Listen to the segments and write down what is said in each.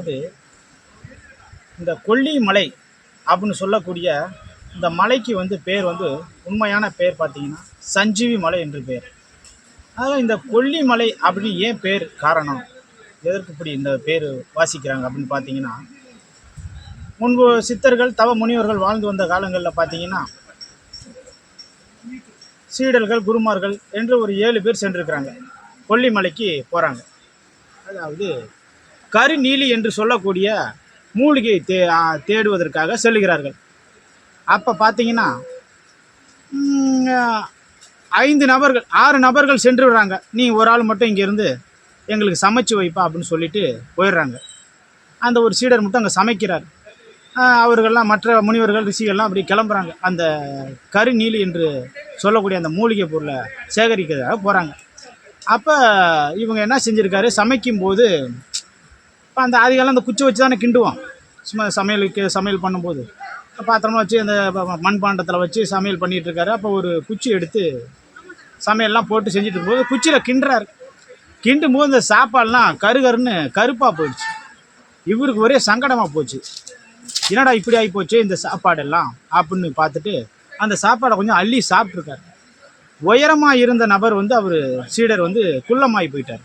அதாவது இந்த கொல்லிமலை அப்படின்னு சொல்லக்கூடிய இந்த மலைக்கு வந்து பேர் வந்து உண்மையான பேர் பார்த்தீங்கன்னா சஞ்சீவி மலை என்று பேர். அதாவது இந்த கொல்லிமலை அப்படின்னு ஏன் பேர் காரணம்? எதற்கு இப்படி இந்த பேர் வாசிக்கிறாங்க அப்படின்னு பார்த்தீங்கன்னா முன்பு சித்தர்கள் தவ முனிவர்கள் வாழ்ந்து வந்த காலங்களில் பார்த்தீங்கன்னா சீடர்கள் குருமார்கள் என்று ஒரு ஏழு பேர் சென்றிருக்கிறாங்க. கொல்லிமலைக்கு போகிறாங்க அதாவது கருநீலி என்று சொல்லக்கூடிய மூலிகை தே தேடுவதற்காக செல்கிறார்கள் அப்போ பார்த்தீங்கன்னா ஐந்து நபர்கள் ஆறு நபர்கள் சென்று விடுறாங்க. நீ ஒரு ஆள் மட்டும் இங்கேருந்து எங்களுக்கு சமைச்சு வைப்பா அப்படின்னு சொல்லிட்டு போயிடுறாங்க. அந்த ஒரு சீடர் மட்டும் அங்கே சமைக்கிறார். அவர்கள்லாம் மற்ற முனிவர்கள் ரிஷிகள்லாம் அப்படி கிளம்புறாங்க. அந்த கருநீலி என்று சொல்லக்கூடிய அந்த மூலிகை பொருளை சேகரிக்கிறதாக போகிறாங்க அப்போ இவங்க என்ன செஞ்சுருக்காரு? சமைக்கும்போது அப்போ அந்த அதிகாலம் அந்த குச்சி வச்சு தானே கிண்டுவோம். சும்மா சமையலுக்கு சமையல் பண்ணும்போது. பாத்திரமா வச்சு அந்த மண்பாண்டத்தில் வச்சு சமையல் பண்ணிகிட்ருக்காரு அப்போ ஒரு குச்சி எடுத்து சமையல்லாம் போட்டு செஞ்சுட்டு இருக்கும்போது குச்சியில் கிண்டுறாரு. கிண்டும் போது இந்த சாப்பாடுலாம் கருகருன்னு கருப்பாக போயிடுச்சு. இவருக்கு ஒரே சங்கடமாக போச்சு. என்னடா இப்படி ஆகி போச்சு இந்த சாப்பாடெல்லாம் அப்படின்னு பார்த்துட்டு அந்த சாப்பாடை கொஞ்சம் அள்ளி சாப்பிட்ருக்காரு உயரமாக இருந்த நபர் வந்து அவர் சீடர் வந்து குள்ளமாகி போயிட்டார்.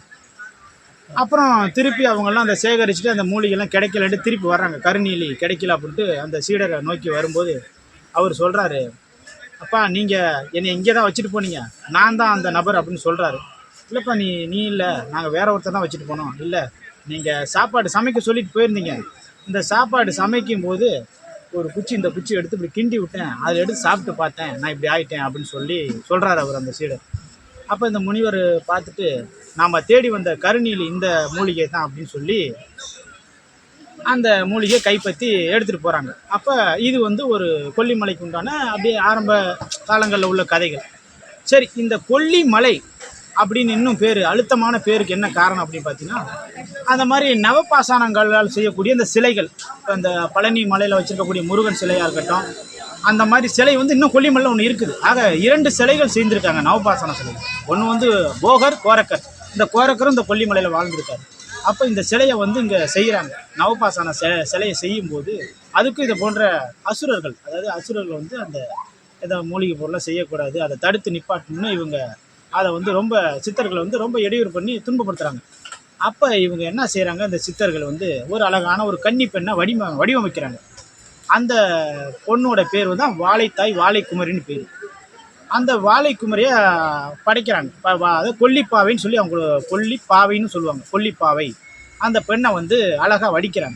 அப்புறம் திருப்பி அவங்கெல்லாம் அந்த சேகரிச்சுட்டு அந்த மூலிகைலாம் கிடைக்கலன்ட்டு திருப்பி வர்றாங்க. கருநீலி கிடைக்கல அப்படின்ட்டு அந்த சீடரை நோக்கி வரும்போது அவர் சொல்கிறாரு அப்பா நீங்கள் என்னை இங்கே தான் வச்சுட்டு போனீங்க. நான் தான் அந்த நபர் அப்படின்னு சொல்கிறாரு இல்லைப்பா நீ நீ இல்லை. நாங்கள் வேற ஒருத்தர் தான் வச்சுட்டு போனோம். இல்லை நீங்கள் சாப்பாடு சமைக்க சொல்லிட்டு போயிருந்தீங்க. இந்த சாப்பாடு சமைக்கும் போது ஒரு குச்சி இந்த குச்சி எடுத்து இப்படி கிண்டி விட்டேன். அதில் எடுத்து சாப்பிட்டு பார்த்தேன். நான் இப்படி ஆயிட்டேன் அப்படின்னு சொல்லி சொல்கிறாரு அவர் அந்த சீடர். அப்போ இந்த முனிவர் பார்த்துட்டு நாம் தேடி வந்த கருணியில் இந்த மூலிகை தான் அப்படின்னு சொல்லி அந்த மூலிகையை கைப்பற்றி எடுத்துகிட்டு போகிறாங்க அப்போ இது வந்து ஒரு கொல்லிமலைக்கு உண்டான அப்படியே ஆரம்ப காலங்களில் உள்ள கதைகள். சரி இந்த கொல்லிமலை அப்படின்னு இன்னும் பேர் அழுத்தமான பேருக்கு என்ன காரணம் அப்படின்னு பார்த்தீங்கன்னா அந்த மாதிரி நவபாசானங்களால் செய்யக்கூடிய இந்த சிலைகள் இப்போ பழனி மலையில் வச்சுருக்கக்கூடிய முருகன் சிலையாக இருக்கட்டும் அந்த மாதிரி சிலை வந்து இன்னும் கொல்லிமலையில் ஒன்று இருக்குது. ஆக இரண்டு சிலைகள் செய்திருக்காங்க நவபாசன சிலை ஒன்று வந்து போகர் கோரக்கர். இந்த கோரக்கரும் இந்த கொல்லிமலையில் வாழ்ந்திருக்காரு. அப்போ இந்த சிலையை வந்து இங்கே செய்கிறாங்க நவபாசன சிலை சிலையை செய்யும்போது அதுக்கும் இதை போன்ற அசுரர்கள் அதாவது அசுரர்கள் வந்து அந்த இதை மூலிகை பொருளை செய்யக்கூடாது அதை தடுத்து நிப்பாட்டணும்னு இவங்க அதை வந்து ரொம்ப சித்தர்களை வந்து ரொம்ப இடையூறு பண்ணி துன்பப்படுத்துகிறாங்க அப்போ இவங்க என்ன செய்கிறாங்க இந்த சித்தர்கள் வந்து ஒரு அழகான ஒரு கன்னி பெண்ணை வடிவ வடிவமைக்கிறாங்க. அந்த பொண்ணோட பேர் வந்து வாழைத்தாய் வாழைக்குமரின்னு பேர். அந்த வாழைக்குமரியை படைக்கிறாங்க. வா- அதாவது கொல்லிப்பாவைன்னு சொல்லி அவங்க கொல்லிப்பாவைன்னு சொல்லுவாங்க. கொல்லிப்பாவை. அந்த பெண்ணை வந்து அழகாக வடிக்கிறாங்க.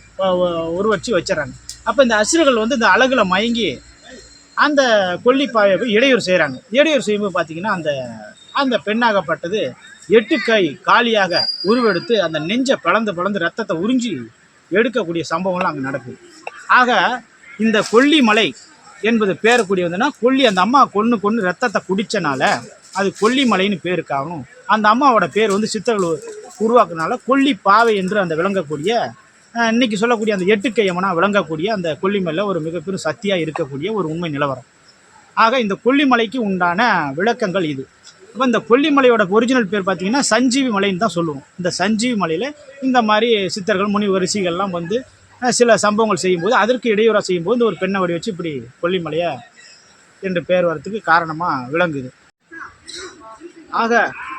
ஒரு வச்சு வச்சிடறாங்க. அப்போ இந்த அசுரர்கள் வந்து இந்த அழகில் மயங்கி அந்த கொல்லிப்பாவை போய் இடையூறு செய்கிறாங்க இடையூறு செய்யும்போது பார்த்தீங்கன்னா அந்த அந்த பெண்ணாகப்பட்டது எட்டு கை காலியாக உருவெடுத்து அந்த நெஞ்சை பிளந்து பிளந்து ரத்தத்தை உறிஞ்சி எடுக்கக்கூடிய சம்பவம்லாம் அங்கே நடக்குது. ஆக இந்த கொல்லிமலை என்பது பேரக்கூடிய வந்துன்னா கொல்லி அந்த அம்மா கொன்று கொன்று ரத்தத்தை குடித்தனால அது கொல்லிமலைன்னு பேருக்காகும் அந்த அம்மாவோட பேர் வந்து சித்தர்கள் உருவாக்குனால கொல்லி பாவை என்று அந்த விளங்கக்கூடிய இன்னைக்கு சொல்லக்கூடிய அந்த எட்டுக்கையமனா விளங்கக்கூடிய அந்த கொல்லிமலையில் ஒரு மிகப்பெரும் சக்தியாக இருக்கக்கூடிய ஒரு உண்மை நிலவரம். ஆக இந்த கொல்லிமலைக்கு உண்டான விளக்கங்கள் இது. அப்போ இந்த கொல்லிமலையோட ஒரிஜினல் பேர் பார்த்தீங்கன்னா சஞ்சீவி மலைன்னு தான் சொல்லுவோம். இந்த சஞ்சீவி மலையில் இந்த மாதிரி சித்தர்கள் முனிவர் ரிஷிகள்லாம் வந்து சில சம்பவங்கள் செய்யும்போது அதற்கு இடையூறாக செய்யும்போது இந்த ஒரு பெண்ணை வடி வச்சு இப்படி கொல்லிமலையை என்று பெயர் வரத்துக்கு காரணமாக விளங்குது. ஆக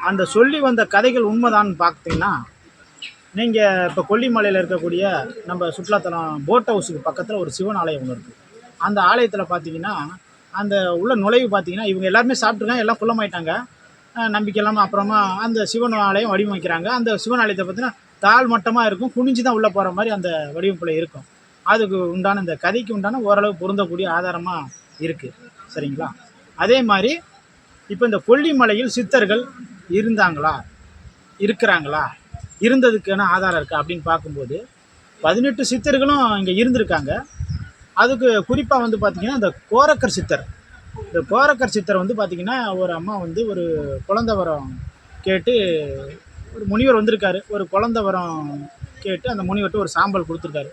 அந்த சொல்லி வந்த கதைகள் உண்மைதான்னு பார்த்தீங்கன்னா நீங்கள் இப்போ கொல்லிமலையில் இருக்கக்கூடிய நம்ம சுற்றுலாத்தலம் போட் ஹவுஸுக்கு பக்கத்தில் ஒரு சிவன் ஆலயம் ஒன்று இருக்குது அந்த ஆலயத்தில் பார்த்தீங்கன்னா அந்த உள்ள நுழைவு பார்த்தீங்கன்னா இவங்க எல்லாருமே சாப்பிட்ருக்காங்க எல்லாம் குள்ளமாயிட்டாங்க. நம்பிக்கை இல்லாமல் அப்புறமா அந்த சிவன் ஆலயம் வடிவமைக்கிறாங்க. அந்த சிவன் ஆலயத்தை பார்த்தீங்கன்னா தாழ் மட்டமாக இருக்கும் குனிஞ்சு தான் உள்ளே போகிற மாதிரி அந்த வடிவமைப்பில் இருக்கும். அதுக்கு உண்டான இந்த கதைக்கு உண்டான ஓரளவு பொருந்தக்கூடிய ஆதாரமாக இருக்குது சரிங்களா? அதே மாதிரி இப்போ இந்த கொல்லிமலையில் சித்தர்கள் இருந்தாங்களா? இருக்கிறாங்களா? இருந்ததுக்கான ஆதாரம் இருக்கா அப்படின்னு பார்க்கும்போது பதினெட்டு சித்தர்களும் இங்கே இருந்திருக்காங்க. அதுக்கு குறிப்பாக வந்து பார்த்திங்கன்னா இந்த கோரக்கர் சித்தர். இந்த கோரக்கர் சித்தர் வந்து பார்த்திங்கன்னா ஒரு அம்மா வந்து ஒரு குழந்த வரம் கேட்டு ஒரு முனிவர் வந்திருக்காரு. ஒரு குழந்த வரம் கேட்டு அந்த முனிவர்கிட்ட ஒரு சாம்பல் கொடுத்துருக்காரு.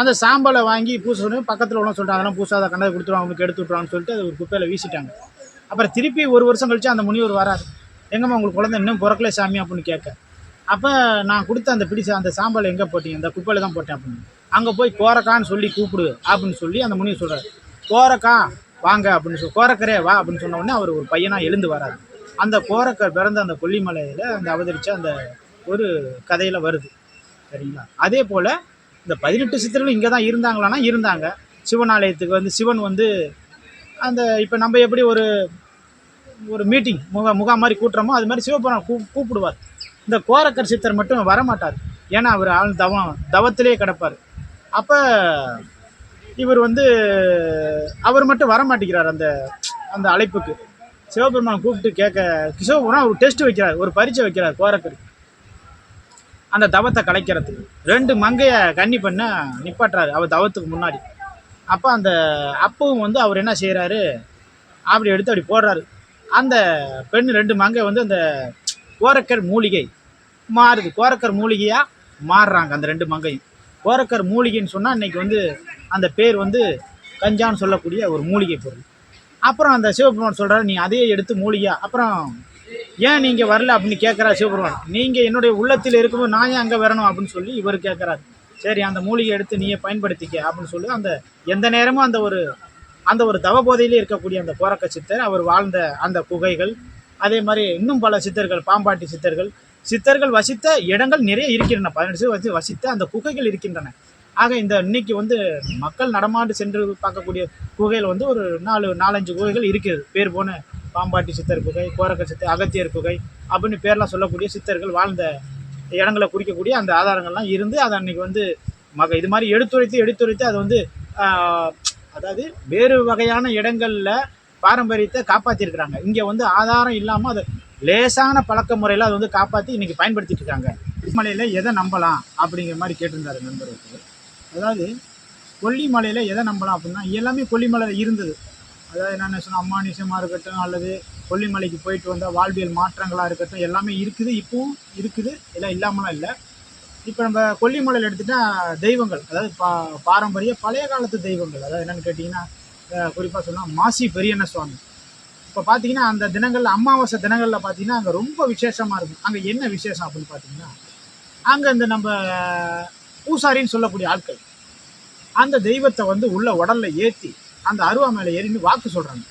அந்த சாம்பலை வாங்கி பூச சொல்லி பக்கத்தில் உள்ள சொல்லிட்டு அதெல்லாம் பூசாத கண்டதை கொடுத்துருவாங்க அவனுக்கு எடுத்து விட்றான்னு சொல்லிட்டு அது ஒரு குப்பையில் வீசிட்டாங்க. அப்புறம் திருப்பி ஒரு வருஷம் கழித்து அந்த முனிவர் வராது எங்கம்மா உங்களுக்கு குழந்தை இன்னும் பிறக்கல சாமி? அப்படின்னு கேட்க. அப்போ நான் கொடுத்த அந்த பிடிச்ச அந்த சாம்பல் எங்கே போட்டீங்க? அந்த குப்பையில் தான் போட்டேன் அப்படின்னு. அங்கே போய் கோரக்கான்னு சொல்லி கூப்பிடு அப்படின்னு சொல்லி அந்த முனிவர் சொல்கிறார் கோரக்கா வாங்க அப்படின்னு சொல்லி கோரக்கரே வா அப்படின்னு சொன்ன உடனே அவர் ஒரு பையனாக எழுந்து வராது அந்த கோரக்கர் பிறந்த அந்த கொல்லிமலையில் அந்த அவதரித்த அந்த ஒரு கதையில் வருது. சரிங்களா? அதே போல் இந்த பதினெட்டு சித்தர்களும் இங்கே தான் இருந்தாங்களான்னா இருந்தாங்க. சிவன் ஆலயத்துக்கு வந்து சிவன் வந்து அந்த இப்போ நம்ம எப்படி ஒரு ஒரு மீட்டிங் முக முகாம் மாதிரி கூட்டுறோமோ அது மாதிரி சிவபுராணம் கூ கூப்பிடுவார். இந்த கோரக்கர் சித்தர் மட்டும் வரமாட்டார். ஏன்னா அவர் ஆள் தவம் தவத்திலே கிடப்பார். அப்போ இவர் வந்து அவர் மட்டும் வரமாட்டேங்கிறார் அந்த அந்த அழைப்புக்கு. சிவபெருமான் கூப்பிட்டு கேட்க சிவபெருமான் ஒரு டெஸ்ட் வைக்கிறார் ஒரு பரீட்சை வைக்கிறார் கோரக்கருக்கு. அந்த தவத்தை கலைக்கிறதுக்கு. ரெண்டு மங்கையை கன்னி பண்ண நிப்பாட்டுறாரு அவர் தவத்துக்கு முன்னாடி. அப்போ அந்த அப்பவும் வந்து அவர் என்ன செய்கிறாரு அப்படி எடுத்து அப்படி போடுறாரு. அந்த பெண் ரெண்டு மங்கை வந்து அந்த கோரக்கர் மூலிகை மாறுது. கோரக்கர் மூலிகையாக மாறுறாங்க அந்த ரெண்டு மங்கையும். கோரக்கர் மூலிகைன்னு சொன்னால் இன்னைக்கு வந்து அந்த பேர் வந்து கஞ்சான்னு சொல்லக்கூடிய ஒரு மூலிகை பொருள். அப்புறம் அந்த சிவபெருமான் சொல்கிறார் நீ அதையே எடுத்து மூலிகா அப்புறம் ஏன் நீங்கள் வரல? அப்படின்னு கேட்குறா சிவபெருமான். நீங்கள் என்னுடைய உள்ளத்தில் இருக்கும்போது நான் ஏன் அங்கே வரணும்? அப்படின்னு சொல்லி இவர் கேட்குறாரு சரி அந்த மூலிகை எடுத்து நீயே பயன்படுத்திக்க அப்படின்னு சொல்லி அந்த எந்த நேரமும் அந்த ஒரு அந்த ஒரு தவபோதையிலே இருக்கக்கூடிய அந்த கோரக்க சித்தர் அவர் வாழ்ந்த அந்த குகைகள் அதே மாதிரி இன்னும் பல சித்தர்கள் பாம்பாட்டி சித்தர்கள் சித்தர்கள் வசித்த இடங்கள் நிறைய இருக்கின்றன. பதினெட்டு வசித்த அந்த குகைகள் இருக்கின்றன. ஆக இந்த இன்னைக்கு வந்து மக்கள் நடமாண்டு சென்று பார்க்கக்கூடிய குகையில் வந்து ஒரு நாலு நாலஞ்சு குகைகள் இருக்கிறது. பேர் போன பாம்பாட்டி சித்தர் குகை கோரக்க சித்தர் அகத்தியர் குகை அப்படின்னு பேர்லாம் சொல்லக்கூடிய சித்தர்கள் வாழ்ந்த இடங்களை குறிக்கக்கூடிய அந்த ஆதாரங்கள்லாம் இருந்து அதை அன்னைக்கு வந்து மக இது மாதிரி எடுத்துரைத்து எடுத்துரைத்து அது வந்து அதாவது வேறு வகையான இடங்களில் பாரம்பரியத்தை காப்பாற்றிருக்கிறாங்க இங்கே வந்து ஆதாரம் இல்லாமல் அது லேசான பழக்க முறையில் அதை வந்து காப்பாற்றி இன்றைக்கி பயன்படுத்திட்டு இருக்காங்க. மலையில் எதை நம்பலாம் அப்படிங்கிற மாதிரி கேட்டிருந்தாரு நண்பர்கள் அதாவது கொல்லிமலையில் எதை நம்பலாம் அப்படின்னா எல்லாமே கொல்லிமலையில் இருந்தது. அதாவது என்னென்ன சொன்னால் அம்மானிசமாக இருக்கட்டும் அல்லது கொல்லிமலைக்கு போயிட்டு வந்த வாழ்வியல் மாற்றங்களாக இருக்கட்டும் எல்லாமே இருக்குது. இப்போவும் இருக்குது. எல்லாம் இல்லாமலாம் இல்லை. இப்போ நம்ம கொல்லிமலையில் எடுத்துட்டா தெய்வங்கள் அதாவது பா பாரம்பரிய பழைய காலத்து தெய்வங்கள். அதாவது என்னென்னு கேட்டிங்கன்னா குறிப்பாக சொன்னால் மாசி பெரியண்ண சுவாமி. இப்போ பார்த்தீங்கன்னா அந்த தினங்களில் அமாவாசை தினங்களில் பார்த்தீங்கன்னா அங்கே ரொம்ப விசேஷமாக இருக்கும். அங்கே என்ன விசேஷம் அப்படின்னு பார்த்தீங்கன்னா அங்கே இந்த நம்ம பூசாரின்னு சொல்லக்கூடிய ஆட்கள். அந்த தெய்வத்தை வந்து உள்ள உடல்ல ஏற்றி அந்த அருவா மேலே ஏறின்னு வாக்கு சொல்கிறாங்க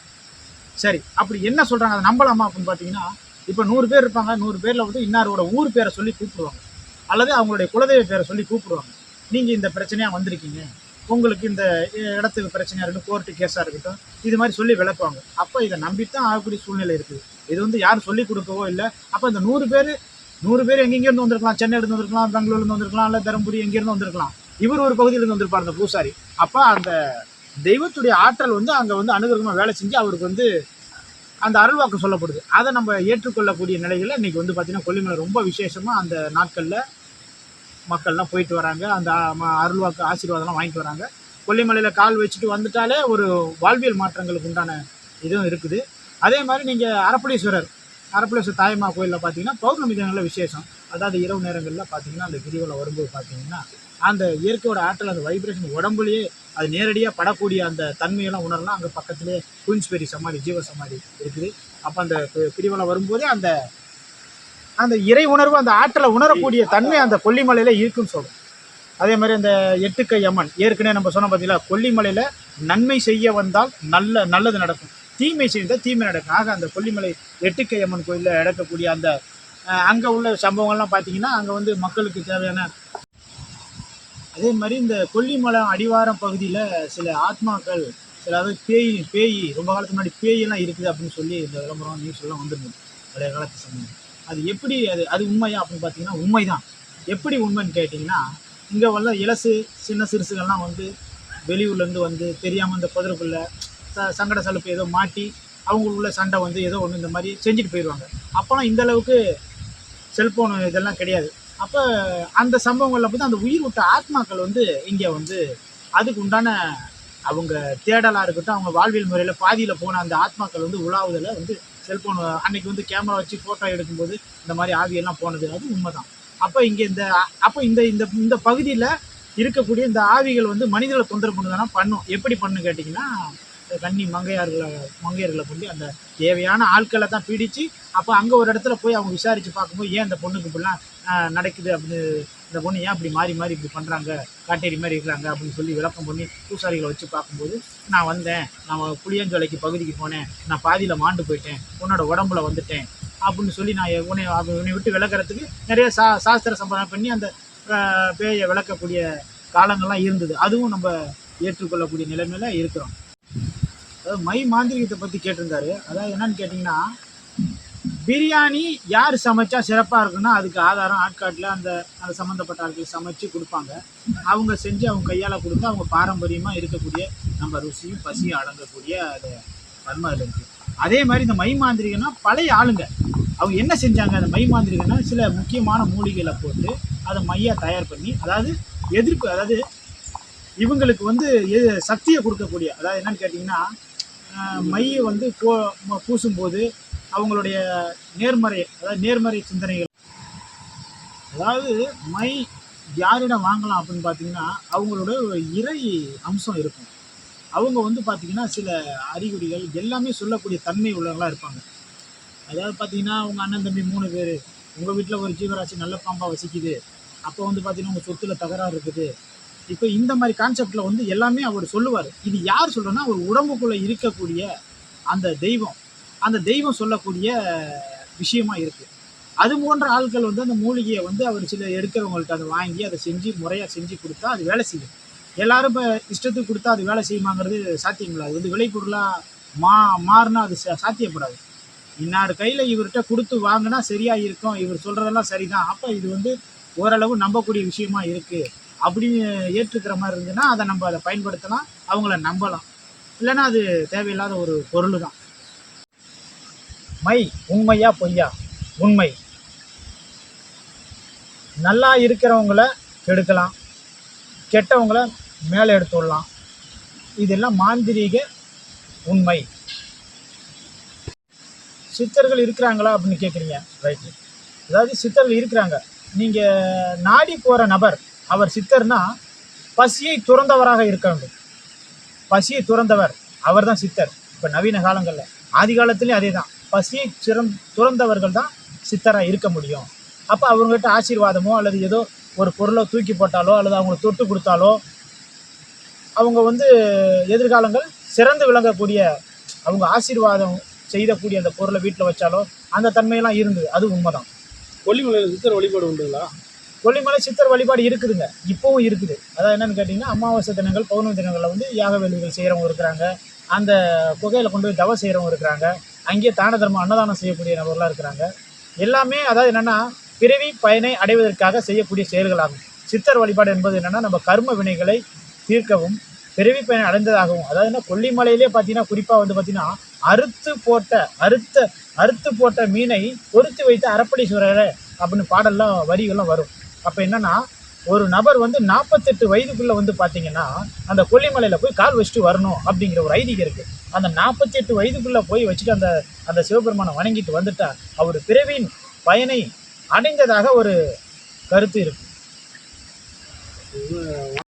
சரி அப்படி என்ன சொல்கிறாங்க அதை நம்பலாமா அப்படின்னு பார்த்தீங்கன்னா இப்போ நூறு பேர் இருப்பாங்க நூறு பேரில் வந்து இன்னாரோட ஊர் பேரை சொல்லி கூப்பிடுவாங்க. அல்லது அவங்களுடைய குலதெய்வ பேரை சொல்லி கூப்பிடுவாங்க. நீங்கள் இந்த பிரச்சனையாக வந்திருக்கீங்க. உங்களுக்கு இந்த இடத்துக்கு பிரச்சனையாக இருக்கட்டும் கோர்ட்டு கேஸாக இருக்கட்டும் இது மாதிரி சொல்லி விளக்குவாங்க. அப்போ இதை நம்பித்தான் ஆகக்கூடிய சூழ்நிலை இருக்குது. இது வந்து யாரும் சொல்லி கொடுக்கவோ இல்லை அப்போ இந்த நூறு பேர் நூறு பேர் எங்கெங்கேருந்து வந்திருக்கலாம். சென்னையிலேருந்து வந்திருக்கலாம் பெங்களூர்லேருந்து வந்திருக்கலாம் இல்லை தருமபுரி எங்கேருந்து வந்திருக்கலாம். இவர் ஒரு பகுதியிலேருந்து வந்திருப்பார் அந்த பூசாரி. அப்போ அந்த தெய்வத்துடைய ஆற்றல் வந்து அங்கே வந்து அனுகிரகமாக வேலை செஞ்சு அவருக்கு வந்து அந்த அருள்வாக்கு சொல்லப்படுது. அதை நம்ம ஏற்றுக்கொள்ளக்கூடிய நிலையில் இன்றைக்கி வந்து பார்த்திங்கன்னா கொல்லிமலை ரொம்ப விசேஷமாக அந்த நாட்களில் மக்கள்லாம் போயிட்டு வராங்க. அந்த ம- அருள்வாக்கு ஆசீர்வாதம்லாம் வாங்கிட்டு வராங்க. கொல்லிமலையில் கால் வச்சுட்டு வந்துட்டாலே ஒரு வாழ்வியல் மாற்றங்களுக்கு உண்டான இதுவும் இருக்குது. அதே மாதிரி நீங்கள் அரப்படீஸ்வரர் அரப்பளீஸ்வரர் தாயம்மா கோயிலில் பார்த்தீங்கன்னா பௌர்ணமி தினங்களில் விசேஷம். அதாவது இரவு நேரங்களில் பார்த்தீங்கன்னா அந்த கிரிவலம் வரும்போது பார்த்தீங்கன்னா அந்த இயற்கையோட ஆற்றல் அந்த வைப்ரேஷன் உடம்புலேயே அது நேரடியாக படக்கூடிய அந்த தன்மையெல்லாம் உணரலாம். அங்கே பக்கத்துலேயே குயின்ஸ்பெரி சமாதி ஜீவ சமாதி இருக்குது. அப்போ அந்த கிரிவலம் வரும்போதே அந்த அந்த இறை உணர்வு அந்த ஆற்றலை உணரக்கூடிய தன்மை அந்த கொல்லிமலையில் இருக்குன்னு சொல்லும் அதே மாதிரி அந்த எட்டுக்கை அம்மன் ஏற்கனவே நம்ம சொன்னோம் பார்த்தீங்களா கொல்லிமலையில் நன்மை செய்ய வந்தால் நல்ல நல்லது நடக்கும். தீமை செய்தால் தீமை நடக்கும் ஆக அந்த கொல்லிமலை எட்டுக்கையம்மன் கோயிலில் நடக்கக்கூடிய அந்த அங்கே உள்ள சம்பவங்கள்லாம் பார்த்தீங்கன்னா அங்கே வந்து மக்களுக்கு தேவையான அதே மாதிரி இந்த கொல்லிமலை அடிவாரம் பகுதியில் சில ஆத்மாக்கள் சில அதாவது பேய் பேய் ரொம்ப காலத்துக்கு முன்னாடி பேயெல்லாம் இருக்குது அப்படின்னு சொல்லி இந்த விளம்பரம் நியூஸ் எல்லாம் வந்துருந்தது பழைய காலத்து சம்பந்தம் அது எப்படி அது அது உண்மையா அப்படின்னு பார்த்தீங்கன்னா உண்மைதான். எப்படி உண்மைன்னு கேட்டிங்கன்னா இங்கே உள்ள இலசு சின்ன சிறுசுகள்லாம் வந்து வெளியூர்லேருந்து வந்து தெரியாமல் இந்த குதிரைக்குள்ளே ச சங்கட சலுப்பு ஏதோ மாட்டி அவங்களுக்குள்ள சண்டை வந்து ஏதோ ஒன்று இந்த மாதிரி செஞ்சுட்டு போயிடுவாங்க. அப்போலாம் இந்தளவுக்கு செல்ஃபோனு செல்ஃபோன் இதெல்லாம் கிடையாது. அப்போ அந்த சம்பவங்களில் பார்த்து அந்த உயிர் விட்ட ஆத்மாக்கள் வந்து இங்கே வந்து அதுக்கு உண்டான அவங்க தேடலாக இருக்கட்டும் அவங்க வாழ்வியல் முறையில் பாதியில் போன அந்த ஆத்மாக்கள் வந்து உலாவதில் வந்து செல்ஃபோன் அன்னைக்கு வந்து கேமரா வச்சு ஃபோட்டோ எடுக்கும்போது இந்த மாதிரி ஆவியெல்லாம் போனது அது உண்மைதான். அப்போ இங்கே இந்த அப்போ இந்த இந்த இந்த பகுதியில் இருக்கக்கூடிய இந்த ஆவிகள் வந்து மனிதர்களை தொந்தரவு பண்ணுதானா பண்ணும். எப்படி பண்ணுன்னு கேட்டிங்கன்னா கன்னி மங்கையார்களை மங்கையர்களை கொண்டு அந்த தேவையான ஆட்களை தான் பிடிச்சு அப்போ அங்கே ஒரு இடத்துல போய் அவங்க விசாரித்து பார்க்கும்போது ஏன் இந்த பொண்ணுக்கு இப்படிலாம் நடக்குது அப்படின்னு இந்த பொண்ணு ஏன் இப்படி மாறி மாறி இப்படி பண்ணுறாங்க காட்டேரி மாதிரி இருக்கிறாங்க அப்படின்னு சொல்லி விளக்கம் பண்ணி பூசாரிகளை வச்சு பார்க்கும்போது நான் வந்தேன் நான் புளியஞ்சோலைக்கு பகுதிக்கு போனேன் நான் பாதியில் மாண்டு போயிட்டேன் உன்னோட உடம்புல வந்துட்டேன் அப்படின்னு சொல்லி நான் உன்னை உன்னை விட்டு விளக்குறதுக்கு நிறைய சா சாஸ்திர சம்பிரதாயம் பண்ணி அந்த பேயை விளக்கக்கூடிய காலங்கள்லாம் இருந்தது. அதுவும் நம்ம ஏற்றுக்கொள்ளக்கூடிய நிலைமையில் இருக்கிறோம். அதாவது மை மாந்திரிகத்தை பற்றி கேட்டிருந்தாரு. அதாவது என்னன்னு கேட்டிங்கன்னா பிரியாணி யார் சமைச்சா சிறப்பாக இருக்குன்னா அதுக்கு ஆதாரம் ஆட்காட்டில் அந்த அந்த சம்மந்தப்பட்ட ஆட்கள் சமைச்சு கொடுப்பாங்க. அவங்க செஞ்சு அவங்க கையால் கொடுத்து அவங்க பாரம்பரியமாக இருக்கக்கூடிய நம்ம ருசியும் பசியும் அடங்கக்கூடிய அது தன்மை அதில் இருக்குது அதே மாதிரி இந்த மை மாந்திரிகன்னா பழைய ஆளுங்க. அவங்க என்ன செஞ்சாங்க? அந்த மை மாந்திரிகன்னா சில முக்கியமான மூலிகைகளை போட்டு அதை மையாக தயார் பண்ணி அதாவது எதிர்ப்பு அதாவது இவங்களுக்கு வந்து எது சக்தியை கொடுக்கக்கூடிய அதாவது என்னன்னு கேட்டிங்கன்னா மையை வந்து பூ பூசும்போது அவங்களுடைய நேர்மறை அதாவது நேர்மறை சிந்தனைகள். அதாவது மை யாரிடம் வாங்கலாம் அப்படின்னு பார்த்தீங்கன்னா அவங்களோட ஒரு இறை அம்சம் இருக்கும். அவங்க வந்து பார்த்தீங்கன்னா சில அறிகுறிகள் எல்லாமே சொல்லக்கூடிய தன்மை உள்ளவங்களாக இருப்பாங்க. அதாவது பார்த்தீங்கன்னா உங்கள் அண்ணன் தம்பி மூணு பேர் உங்கள் வீட்டில் ஒரு ஜீவராசி நல்ல பாம்பாக வசிக்குது. அப்போ வந்து பார்த்தீங்கன்னா உங்கள் சொத்துல தகராறு இருக்குது. இப்போ இந்த மாதிரி கான்செப்டில் வந்து எல்லாமே அவர் சொல்லுவார். இது யார் சொல்கிறேன்னா அவர் உடம்புக்குள்ளே இருக்கக்கூடிய அந்த தெய்வம். அந்த தெய்வம் சொல்லக்கூடிய விஷயமா இருக்குது அது போன்ற ஆட்கள் வந்து அந்த மூலிகையை வந்து அவர் சில எடுக்கிறவங்கள்ட்ட அதை வாங்கி அதை செஞ்சு முறையாக செஞ்சு கொடுத்தா அது வேலை செய்யும். எல்லாரும் இப்போ இஷ்டத்துக்கு கொடுத்தா அது வேலை செய்யுமாங்கிறது சாத்தியம் அது வந்து விளைபொருளாக மா மாறினா அது சாத்தியப்படாது. இன்னார் கையில் இவர்கிட்ட கொடுத்து வாங்கினா சரியாக இருக்கும். இவர் சொல்கிறதெல்லாம் சரிதான். அப்போ இது வந்து ஓரளவு நம்பக்கூடிய விஷயமா இருக்குது அப்படின்னு ஏற்றுக்கிற மாதிரி இருந்ததுன்னா அதை நம்ம அதை பயன்படுத்தலாம் அவங்கள நம்பலாம். இல்லைன்னா அது தேவையில்லாத ஒரு பொருள் தான் மை உண்மையா பொய்யா? உண்மை. நல்லா இருக்கிறவங்கள கெடுக்கலாம். கெட்டவங்கள மேலே எடுத்து விடலாம். இதெல்லாம் மாந்திரீக உண்மை. சித்தர்கள் இருக்கிறாங்களா அப்படின்னு கேட்குறீங்க ரைட்டு அதாவது சித்தர்கள் இருக்கிறாங்க. நீங்கள் நாடி போகிற நபர் அவர் சித்தர்னா பசியை துறந்தவராக இருக்க வேண்டும். பசியை துறந்தவர் அவர் தான் சித்தர். இப்போ நவீன காலங்களில் ஆதி காலத்துலேயும் அதே தான் பசியை சிறந் துறந்தவர்கள் தான் சித்தராக இருக்க முடியும். அப்போ அவங்ககிட்ட ஆசீர்வாதமோ அல்லது ஏதோ ஒரு பொருளை தூக்கி போட்டாலோ அல்லது அவங்களுக்கு தொட்டு கொடுத்தாலோ அவங்க வந்து எதிர்காலங்கள் சிறந்து விளங்கக்கூடிய அவங்க ஆசீர்வாதம் செய்யக்கூடிய அந்த பொருளை வீட்டில் வச்சாலோ அந்த தன்மையெல்லாம் இருந்தது. அது உண்மைதான். கொல்லிமலையில் சித்தர் வழிபாடு உண்டுங்களா? கொல்லிமலை சித்தர் வழிபாடு இருக்குதுங்க. இப்போவும் இருக்குது. அதாவது என்னன்னு கேட்டிங்கன்னா அமாவாசை தினங்கள் பௌர்ணமி தினங்களில் வந்து யாக வேள்விகள் செய்கிறவங்க இருக்கிறாங்க. அந்த குகையில் கொண்டு போய் தவம் செய்கிறவங்க இருக்கிறாங்க. அங்கேயே தான தர்மம் அன்னதானம் செய்யக்கூடிய நபர்களாக இருக்கிறாங்க. எல்லாமே அதாவது என்னென்னா பிறவி பயனை அடைவதற்காக செய்யக்கூடிய செயல்களாகும். சித்தர் வழிபாடு என்பது என்னென்னா நம்ம கர்ம வினைகளை தீர்க்கவும் பிறவி பயனை அடைந்ததாகவும். அதாவது என்ன கொல்லிமலையிலே பார்த்தீங்கன்னா குறிப்பாக வந்து பார்த்தீங்கன்னா அறுத்து போட்ட அறுத்த அறுத்து போட்ட மீனை பொறுத்து வைத்த அரப்படீஸ்வரர் அப்படின்னு பாடல்லாம் வரிகள்லாம் வரும். அப்போ என்னன்னா ஒரு நபர் வந்து நாற்பத்தெட்டு வயதுக்குள்ள வந்து பார்த்தீங்கன்னா அந்த கொல்லிமலையில் போய் கால் வச்சுட்டு வரணும் அப்படிங்கிற ஒரு ஐதீகம் இருக்கு. அந்த நாற்பத்தெட்டு வயதுக்குள்ளே போய் வச்சுட்டு அந்த அந்த சிவபெருமானை வணங்கிட்டு வந்துட்டா அவர் பிறவியின் பயனை அடைந்ததாக ஒரு கருத்து இருக்கு.